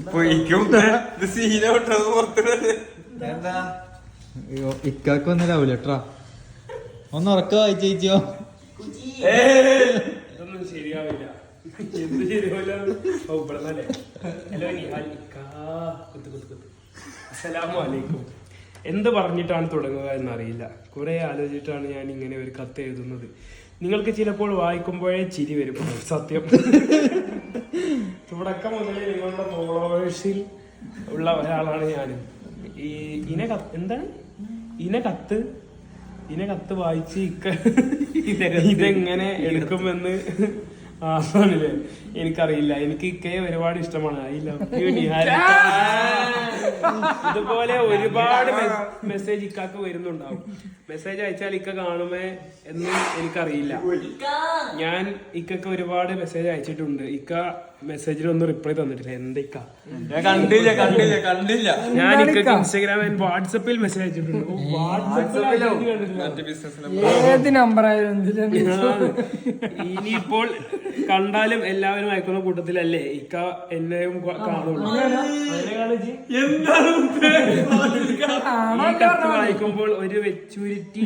പൊയ്ക്കും വന്ന രാവിലെ ഇക്കാക്ക് കേട്ടാ ഒന്ന് ഉറക്ക വായിച്ചോ ഇതൊന്നും ശരിയാവില്ല. എന്ത് ശരിയാവില്ല? ഹലോ അലൈക്കും. എന്ത് പറഞ്ഞിട്ടാണ് തുടങ്ങുക എന്നറിയില്ല. കുറെ ആലോചിച്ചിട്ടാണ് ഞാൻ ഇങ്ങനെ ഒരു കത്ത് എഴുതുന്നത്. നിങ്ങൾക്ക് ചിലപ്പോൾ വായിക്കുമ്പോഴേ ചിരി വരും. സത്യം. തുടക്കം മുതലേ നിങ്ങളുടെ ഫോളോവേഴ്സിൽ ഉള്ള ഒരാളാണ് ഞാൻ ഈ ഇന കത്ത് എന്താണ്? ഇന കത്ത്. ഇന കത്ത് വായിച്ച് ഇക്ക ഇതെങ്ങനെ എടുക്കുമെന്ന് ആണല്ലേ? എനിക്കറിയില്ല. എനിക്ക് ഇക്കയെ ഒരുപാട് ഇഷ്ടമാണ്. നിഹാരിക. ഇതുപോലെ ഒരുപാട് മെസ്സേജ് ഇക്കാക്ക് വരുന്നുണ്ടാവും. മെസ്സേജ് അയച്ചാൽ ഇക്ക കാണുമേ എന്ന് എനിക്കറിയില്ല. ഞാൻ ഇക്കൊക്കെ ഒരുപാട് മെസ്സേജ് അയച്ചിട്ടുണ്ട്. ഇക്ക മെസ്സേജിലൊന്നും റിപ്ലൈ തന്നിട്ടില്ല. എന്താ ഇക്ക? കണ്ടില്ല കണ്ടില്ല കണ്ടില്ല. ഞാൻ ഇക്കൊക്കെ ഇൻസ്റ്റാഗ്രാമിൽ വാട്സപ്പിൽ മെസ്സേജ് അയച്ചിട്ടുണ്ട്. വാട്സപ്പിൽ. ഇനിയിപ്പോൾ കണ്ടാലും എല്ലാവരും അയക്കുന്ന കൂട്ടത്തിലല്ലേ? ഇക്ക എന്നെയും കാണുള്ളൂ. അങ്ങനെ കാണിച്ച്. ഈ കത്ത് വായിക്കുമ്പോൾ ഒരു മെച്ചൂരിറ്റി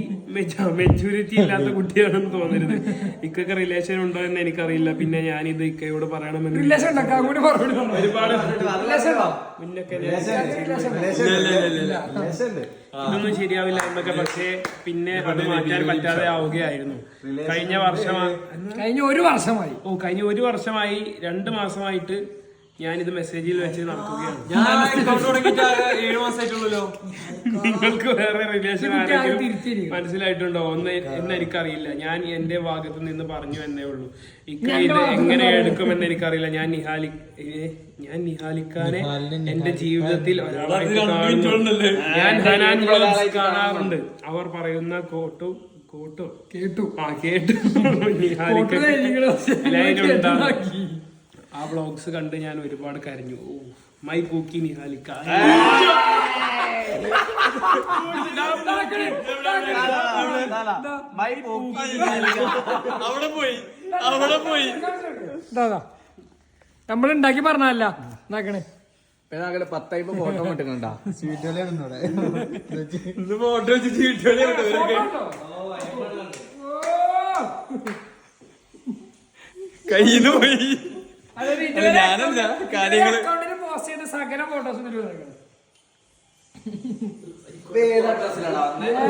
മെച്ചൂരിറ്റി ഇല്ലാത്ത കുട്ടിയാണെന്ന് തോന്നരുത്. ഇക്കൊക്കെ റിലേഷൻ ഉണ്ടോ എന്ന് എനിക്കറിയില്ല. പിന്നെ ഞാൻ ഇത് ഇക്കയോട് പറയണമെന്ന് ഇതൊന്നും ശരിയാവില്ല എന്നൊക്കെ പക്ഷേ പിന്നെ അത് മാറ്റാൻ പറ്റാതെ ആവുകയായിരുന്നു. കഴിഞ്ഞ വർഷം കഴിഞ്ഞ ഒരു വർഷമായി. ഓ കഴിഞ്ഞ ഒരു വർഷമായി രണ്ട് മാസമായിട്ട് ഞാനിത് മെസ്സേജിൽ വെച്ച് നടക്കുകയാണ്. നിങ്ങൾക്ക് വേറെ റിലേഷൻ ആരെങ്കിലും മനസ്സിലായിട്ടുണ്ടോ? ഒന്ന് എന്ന് എനിക്കറിയില്ല. ഞാൻ എന്റെ ഭാഗത്ത് നിന്ന് പറഞ്ഞു എന്നേ ഉള്ളൂ. ഇക്ക ഇത് എങ്ങനെ എടുക്കുമെന്ന് എനിക്കറിയില്ല. ഞാൻ നിഹാലി ഞാൻ നിഹാലിക്കാനെ എന്റെ ജീവിതത്തിൽ? ഞാൻ ഹനാൻ കാണാറുണ്ട്. അവർ പറയുന്ന കോട്ടും കോട്ടോ കേട്ടു. ആ കേട്ടു. നിഹാലിക്ക കോട്ടു കഴിഞ്ഞിക്കണോ? ലൈനുണ്ടാവും. ആ വ്ളോഗ്സ് കണ്ട് ഞാൻ ഒരുപാട് കരഞ്ഞു. Oh my കൂക്കി നിഹാലിക്ക. നമ്മളുണ്ടാക്കി നമ്മൾ ഉണ്ടാക്കി പറഞ്ഞല്ല ഉണ്ടാക്കണേ പത്തായിപ്പോ ഫോട്ടോ കിട്ടുന്നുണ്ടാ ഫോട്ടോ കയ്യിന്ന് പോയി. ഞാനല്ല, അക്കൗണ്ടിൽ പോസ്റ്റ് ചെയ്ത സകല ഫോട്ടോസ്